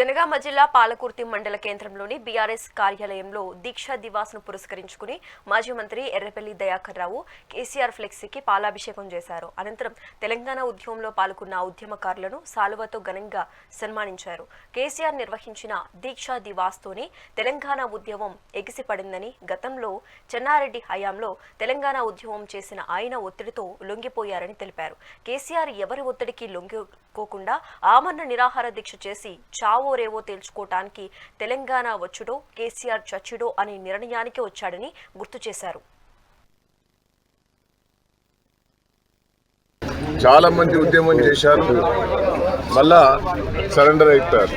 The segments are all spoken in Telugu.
జనగామ జిల్లా పాలకుర్తి మండల కేంద్రంలోని బీఆర్ఎస్ కార్యాలయంలో దీక్షా దివాస్ను పురస్కరించుకుని మాజీ మంత్రి ఎర్రపల్లి దయాకర్ రావు కేసీఆర్ ఫ్లెక్సీకి పాలాభిషేకం చేశారు. అనంతరం తెలంగాణ ఉద్యమంలో పాల్గొన్న ఉద్యమకారులను సాలువతో ఘనంగా సన్మానించారు. కేసీఆర్ నిర్వహించిన దీక్షా దివాస్ తోనే తెలంగాణ ఉద్యమం ఎగిసిపడిందని గతంలో చెన్నారెడ్డి హయాంలో తెలంగాణ ఉద్యమం చేసిన ఆయన ఒత్తిడితో లొంగిపోయారని తెలిపారు. కేసీఆర్ ఎవరి ఒత్తిడికి లొంగి లొంగిపోకుండా ఆమరణ నిరాహార దీక్ష చేసి చావో రేవో తేల్చుకోవటానికి తెలంగాణ వచ్చుడో కేసీఆర్ చచ్చుడో అనే నిర్ణయానికి వచ్చాడని గుర్తు చేశారు. చాలా మంది ఉద్యమం చేశారు మళ్ళా సరెండర్ అయిపోయారు.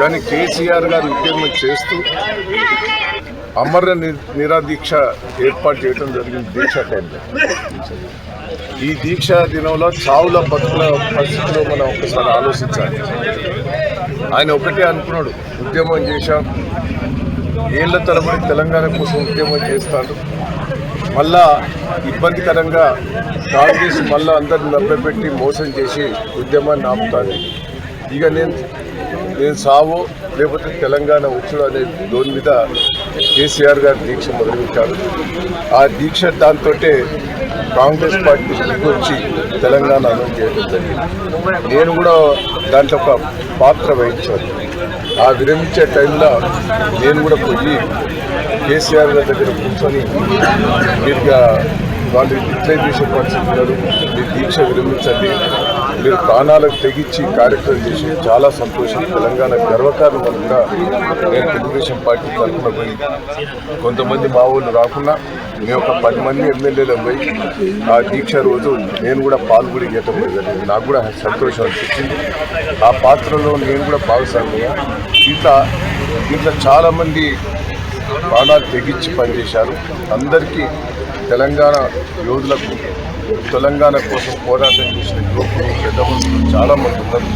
కానీ కేసీఆర్ గారు ఉద్యమం చేస్తూ అమర నిరాదీక్ష ఏర్పాటు చేయడం జరిగింది దీక్ష టైంలో. ఈ దీక్ష దినంలో చావుల బతుకుల పరిస్థితిలో మనం ఒకసారి ఆలోచించాలి. ఆయన ఒకటే అనుకున్నాడు ఉద్యమం చేశాం. ఏళ్ళ తరబడి తెలంగాణ కోసం ఉద్యమం చేస్తాడు. మళ్ళా ఇబ్బందికరంగా కాంగ్రెస్ మళ్ళా అందరిని నబ్బెట్టి మోసం చేసి ఉద్యమాన్ని ఆపుతాను ఇక నేను నేను సావో లేకపోతే తెలంగాణ వచ్చుడు అనే దోని మీద కేసీఆర్ గారు దీక్ష మొదలుపెట్టారు. ఆ దీక్ష దాంతో కాంగ్రెస్ పార్టీ వచ్చి తెలంగాణ అనౌన్స్ చేయడం జరిగింది. నేను కూడా దాంట్లో ఒక పాత్ర వహించాను. ఆ విరమించే టైంలో నేను కూడా పోయి కేసీఆర్ గారి దగ్గర కూర్చొని మీరుగా వాళ్ళు డిక్లైన్ చేసే ఉన్నారు మీరు దీక్ష విరమించండి. మీరు ప్రాణాలకు తెగించి కార్యక్రమం చేసి చాలా సంతోషం. తెలంగాణ గర్వకారణంగా నేను తెలుగుదేశం పార్టీ తరఫున పోయి కొంతమంది మా ఊళ్ళు రాకుండా మేము ఒక పది మంది ఎమ్మెల్యేలు పోయి ఆ దీక్ష రోజు నేను కూడా పాల్గొని గీయటం జరిగింది నాకు కూడా సంతోషం అనిపించింది. ఆ పాత్రలో నేను కూడా భాగస్వామ్య ఇట్లా ఇట్లా చాలామంది ప్రాణాలు తెగించి పనిచేశారు. అందరికీ తెలంగాణ యోధులకు తెలంగాణ కోసం పోరాటం చేసిన యువకులు పెద్దవాళ్ళు చాలామంది చాలా మంది ఉన్నారు.